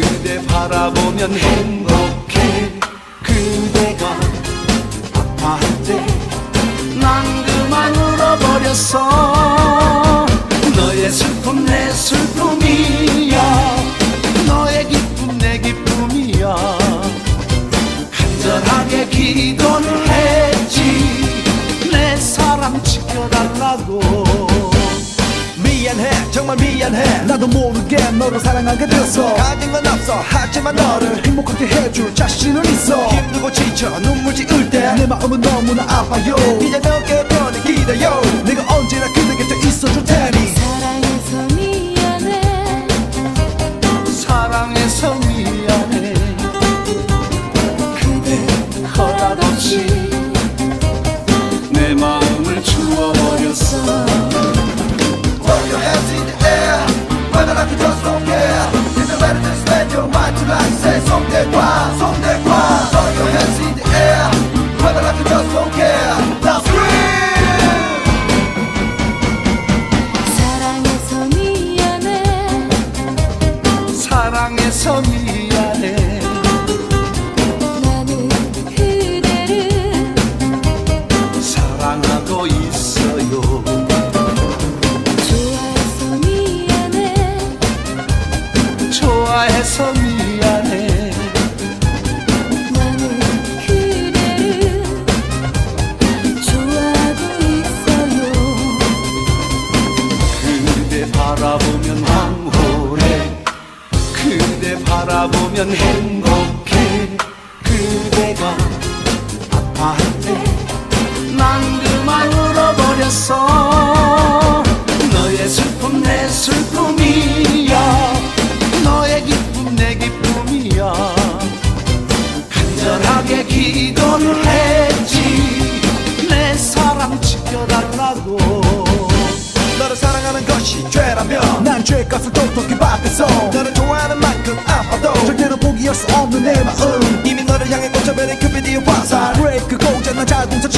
그대 바라보면 행복해. 그대가 아파할 때 정말 미안해. 나도 모르게 너를 사랑하게 됐어 가진 건 없어. 하지만 너를 행복하게 해줄 자신은 있어. 힘들고 지쳐 눈물 지을 때 내 마음은 너무나 아파요. 이제 너의 편을 기다려 내가 언제나 그대 곁에 있어줄 테니 미안해. 좋아해서 미안해. 나는 그대를 좋아하고 있어요. 그대 바라보면 황홀해. 그대 바라보면 행복해. 그대가 아파할 죄값을 똑똑히 받겠어. 너를 좋아하는 만큼 아파도 절대로 포기할 수 없는 내 마음. 이미 너를 향해 꽂혀버린 그 비디오 화살. 브레이크 고장 난 자동차